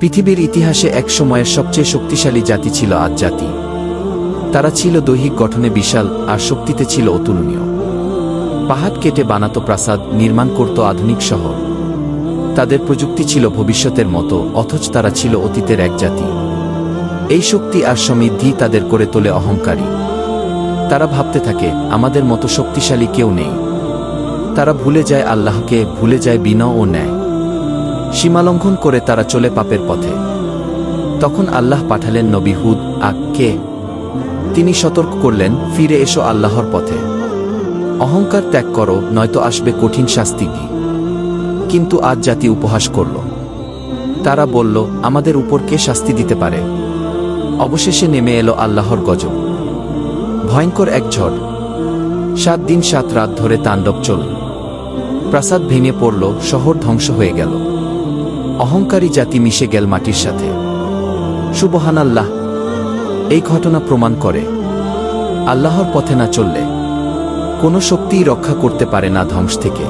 পৃথিবীর ইতিহাসে এক সময়ের সবচেয়ে শক্তিশালী জাতি ছিল আজ জাতি। তারা ছিল দৈহিক গঠনে বিশাল, আর শক্তিতে ছিল অতুলনীয়। পাহাড় কেটে বানাতো প্রাসাদ, নির্মাণ করত আধুনিক শহর। তাদের প্রযুক্তি ছিল ভবিষ্যতের মতো, অথচ তারা ছিল অতীতের এক জাতি। এই শক্তি আর সমৃদ্ধি তাদের করে তোলে অহংকারী। তারা ভাবতে থাকে, আমাদের মতো শক্তিশালী কেউ নেই। তারা ভুলে যায় আল্লাহকে, ভুলে যায় বিনয় ও ন্যায়। সীমালঙ্ঘন করে তারা চলে পাপের পথে। তখন আল্লাহ পাঠালেন নবী হুদ আককে তিনি সতর্ক করলেন, ফিরে এসো আল্লাহর পথে। অহংকার ত্যাগ করো, নয়তো আসবে কঠিন শাস্তি কি? কিন্তু আজ জাতি উপহাস করল। তারা বলল, আমাদের উপর কে শাস্তি দিতে পারে? অবশেষে নেমে এলো আল্লাহর গজব। ভয়ঙ্কর এক ঝড়। সাত দিন সাত রাত ধরে তাণ্ডব চল প্রাসাদ ভেঙে পড়ল, শহর ধ্বংস হয়ে গেল। অহংকারী জাতি মিশে গেল মাটির সাথে। সুবহান আল্লাহ এই ঘটনা প্রমাণ করে, আল্লাহর পথে না চললে কোনো শক্তিই রক্ষা করতে পারে না ধ্বংস থেকে।